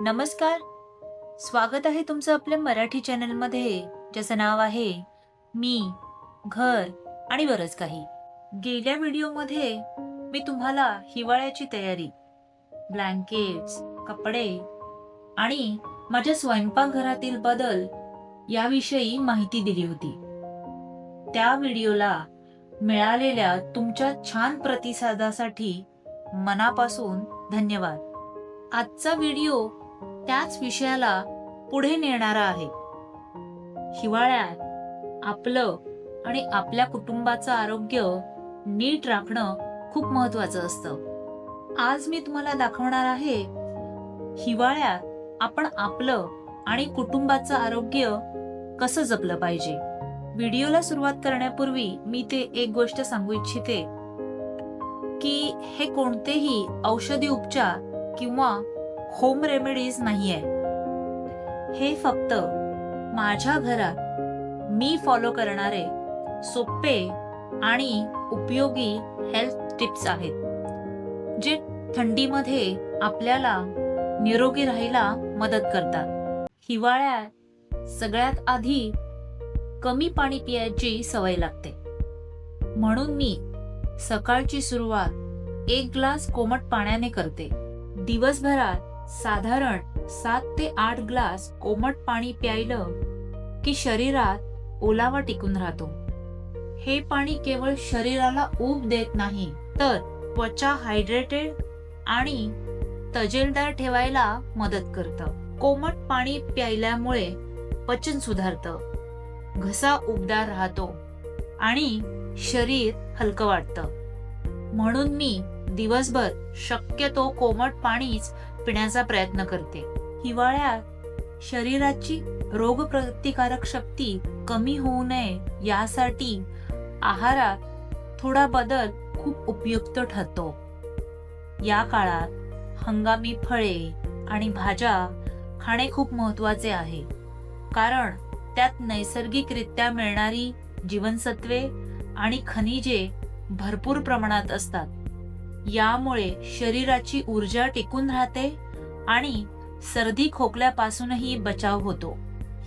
नमस्कार. स्वागत आहे तुमचं आपल्या मराठी चॅनलमध्ये ज्याचं नाव आहे मी घर आणि बरंच काही. गेल्या व्हिडिओमध्ये मी तुम्हाला हिवाळ्याची तयारी ब्लँकेट्स कपडे आणि माझ्या स्वयंपाकघरातील बदल याविषयी माहिती दिली होती. त्या व्हिडिओला मिळालेल्या तुमच्या छान प्रतिसादासाठी मनापासून धन्यवाद. आजचा व्हिडिओ त्याच विषयाला पुढे नेणारा आहे. हिवाळ्यात आपलं आणि आपल्या कुटुंबाचं आरोग्य नीट राखणं खूप महत्वाचं असतं. आज मी तुम्हाला दाखवणार आहे हिवाळ्यात आपण आपलं आणि कुटुंबाचं आरोग्य कसं जपलं पाहिजे. व्हिडिओला सुरुवात करण्यापूर्वी मी ते एक गोष्ट सांगू इच्छिते की हे कोणतेही औषधी उपचार किंवा होम रेमेडीज नाहीये. हे फक्त माझ्या घरात मी फॉलो करणारे सोपे आणि उपयोगी हेल्थ टिप्स आहेत जे थंडीमध्ये आपल्याला निरोगी राहायला मदत करतात. हिवाळ्यात सगळ्यात आधी कमी पाणी पियाची सवय लागते. म्हणून मी सकाळची सुरुवात एक ग्लास कोमट पाण्याने करते. दिवसभरात साधारण सात ते आठ ग्लास कोमट पाणी प्यायलं की शरीरात ओलावा टिकून राहतो. हे पाणी केवळ शरीराला ऊब देत नाही तर त्वचा हायड्रेटेड आणि तजेलदार ठेवायला मदत करतं. कोमट पाणी प्यायल्यामुळे पचन सुधारतं घसा उबदार राहतो आणि शरीर हलकं वाटतं. म्हणून मी दिवसभर शक्यतो कोमट पाणीच पिण्याचा प्रयत्न करते. हिवाळ्यात शरीराची रोगप्रतिकारक शक्ती कमी होऊ नये यासाठी आहारात थोडा बदल खूप उपयुक्त ठरतो. या काळात हंगामी फळे आणि भाज्या खाणे खूप महत्त्वाचे आहे. कारण त्यात नैसर्गिकरित्या मिळणारी जीवनसत्वे आणि खनिजे भरपूर प्रमाणात असतात. यामुळे शरीराची ऊर्जा टिकून राहते आणि सर्दी खोकल्यापासूनही बचाव होतो.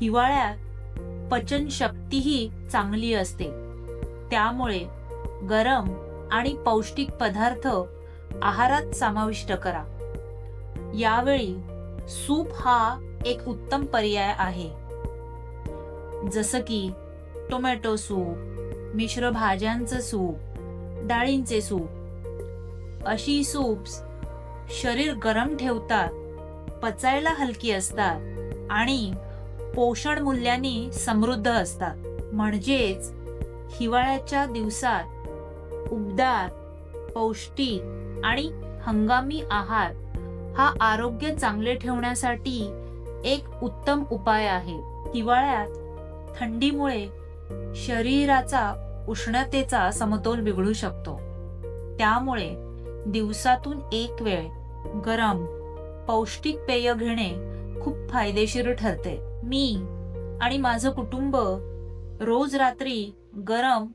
हिवाळ्यात पचन शक्तीही चांगली असते. त्यामुळे गरम आणि पौष्टिक पदार्थ आहारात समाविष्ट करा. यावेळी सूप हा एक उत्तम पर्याय आहे. जसं की टोमॅटो सूप मिश्र भाज्यांचं सूप डाळींचे सूप अशी सूप्स शरीर गरम ठेवतात पचायला हलकी असतात आणि पोषण मूल्यांनी समृद्ध असतात. म्हणजेच हिवाळ्याच्या दिवसात उबदार पौष्टिक आणि हंगामी आहार हा आरोग्य चांगले ठेवण्यासाठी एक उत्तम उपाय आहे. हिवाळ्यात थंडीमुळे शरीराचा उष्णतेचा समतोल बिघडू शकतो. त्यामुळे दिवसातून एक वेळ गरम पौष्टिक पेय घेणे खूप फायदेशीर ठरते. मी आणि माझं कुटुंब रोज रात्री गरम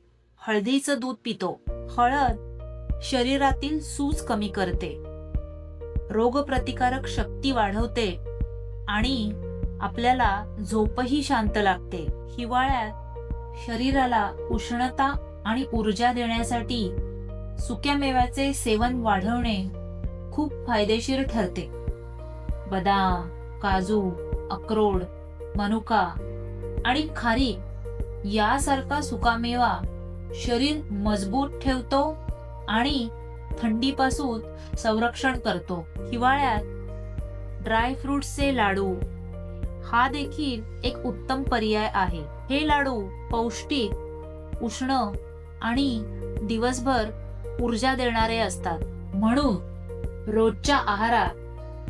हळदीचं दूध पितो. हळद शरीरातील सूज कमी करते. रोगप्रतिकारक शक्ती वाढवते आणि आपल्याला झोपही शांत लागते. हिवाळ्यात शरीराला उष्णता आणि ऊर्जा देण्यासाठी सुक्या मेव्याचे सेवन वाढवणे खूप फायदेशीर ठरते. बदाम काजू अक्रोड मनुका आणि खारी यासारखा सुकामेवा शरीर मजबूत ठेवतो आणि थंडीपासून संरक्षण करतो. हिवाळ्यात ड्रायफ्रुट्सचे लाडू हा देखील एक उत्तम पर्याय आहे. हे लाडू पौष्टिक उष्ण आणि दिवसभर ऊर्जा देणारे असतात. म्हणून रोजच्या आहारात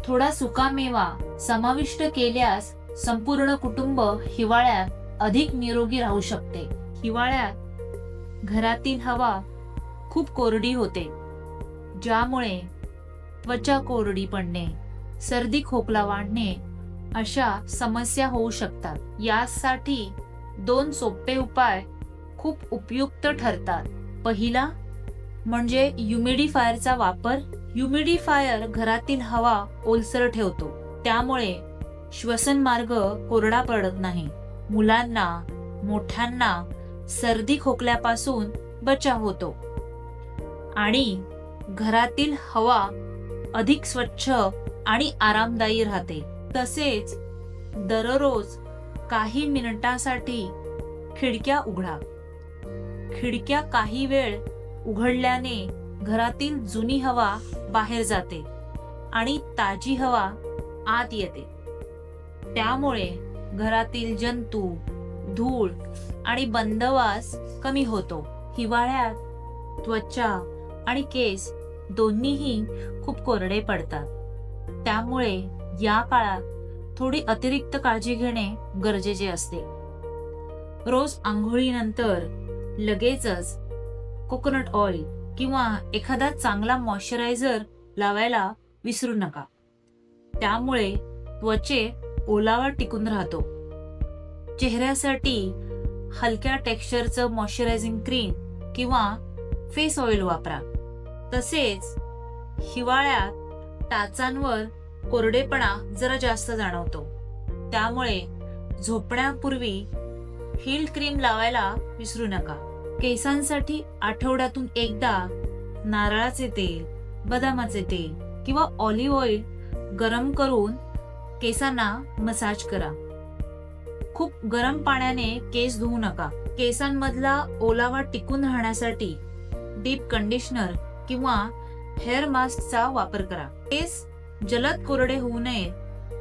थोडा सुकामेवा समाविष्ट केल्यास संपूर्ण कुटुंब हिवाळ्यात अधिक निरोगी राहू शकते. हिवाळ्यात घरातील हवा खूप कोरडी होते ज्यामुळे त्वचा कोरडी पडणे सर्दी खोकला वाढणे अशा समस्या होऊ शकतात. यासाठी दोन सोपे उपाय खूप उपयुक्त ठरतात. पहिला म्हणजे ह्युमिडिफायरचा वापर. ह्युमिडिफायर घरातील हवा ओलसर ठेवतो. त्यामुळे श्वसन मार्ग कोरडा पडत नाही. मुलांना मोठ्यांना सर्दी खोकल्यापासून बचाव होतो. आणि घरातील हवा अधिक स्वच्छ आणि आरामदायी राहते. तसेच दररोज काही मिनिटांसाठी खिडक्या उघडा. खिडक्या काही वेळ उघडल्याने घरातील जुनी हवा बाहेर जाते आणि ताजी हवा आत येते. त्यामुळे घरातील जंतू धूळ आणि बंदवास कमी होतो. हिवाळ्यात त्वचा आणि केस दोन्हीही खूप कोरडे पडतात. त्यामुळे या काळात थोडी अतिरिक्त काळजी घेणे गरजेचे असते. रोज आंघोळीनंतर लगेचच कोकोनट ऑइल किंवा एखादा चांगला मॉइश्चरायझर लावायला विसरू नका. त्यामुळे त्वचे ओलावा टिकून राहतो. चेहऱ्यासाठी हलक्या टेक्स्चरचं मॉइश्चरायझिंग क्रीम किंवा फेस ऑइल वापरा. तसेच हिवाळ्यात टाचांवर कोरडेपणा जरा जास्त जाणवतो. त्यामुळे झोपण्यापूर्वी हिल क्रीम लावायला विसरू नका. केसांसाठी आठवड्यातून एकदा नारळाचे तेल बदामाचे तेल किंवा ऑलिव्ह ऑइल गरम करून केसांना मसाज करा. खूप गरम पाण्याने केस धुवू नका. केसांमधला ओलावा टिकून राहण्यासाठी डीप कंडिशनर किंवा हेअर मास्कचा वापर करा. केस जलद कोरडे होऊ नये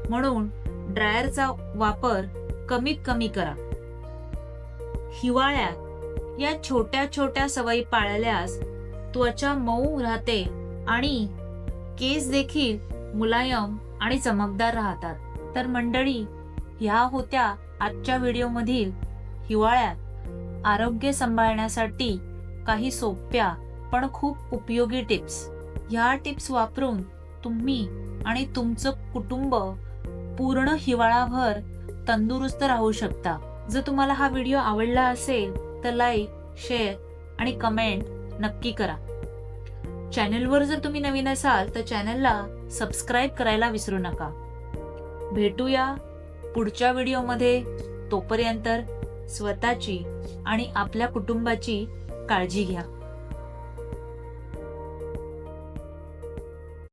म्हणून ड्रायरचा वापर कमीत कमी करा. हिवाळ्यात या छोट्या छोट्या सवयी पाळल्यास त्वचा मऊ राहते आणि केस देखील मुलायम आणि चमकदार राहतात. तर मंडळी ह्या होत्या आजच्या व्हिडिओमधील हिवाळ्यात आरोग्य सांभाळण्यासाठी काही सोप्या पण खूप उपयोगी टिप्स. ह्या टिप्स वापरून तुम्ही आणि तुमचं कुटुंब पूर्ण हिवाळाभर तंदुरुस्त राहू शकता. जर तुम्हाला हा व्हिडिओ आवडला असेल तर लाईक शेअर आणि कमेंट नक्की करा. चॅनलवर जर तुम्ही नवीन असाल तर चॅनलला सबस्क्राईब करायला विसरू नका. भेटूया पुढच्या व्हिडिओमध्ये तोपर्यंत स्वतःची आणि आपल्या कुटुंबाची काळजी घ्या.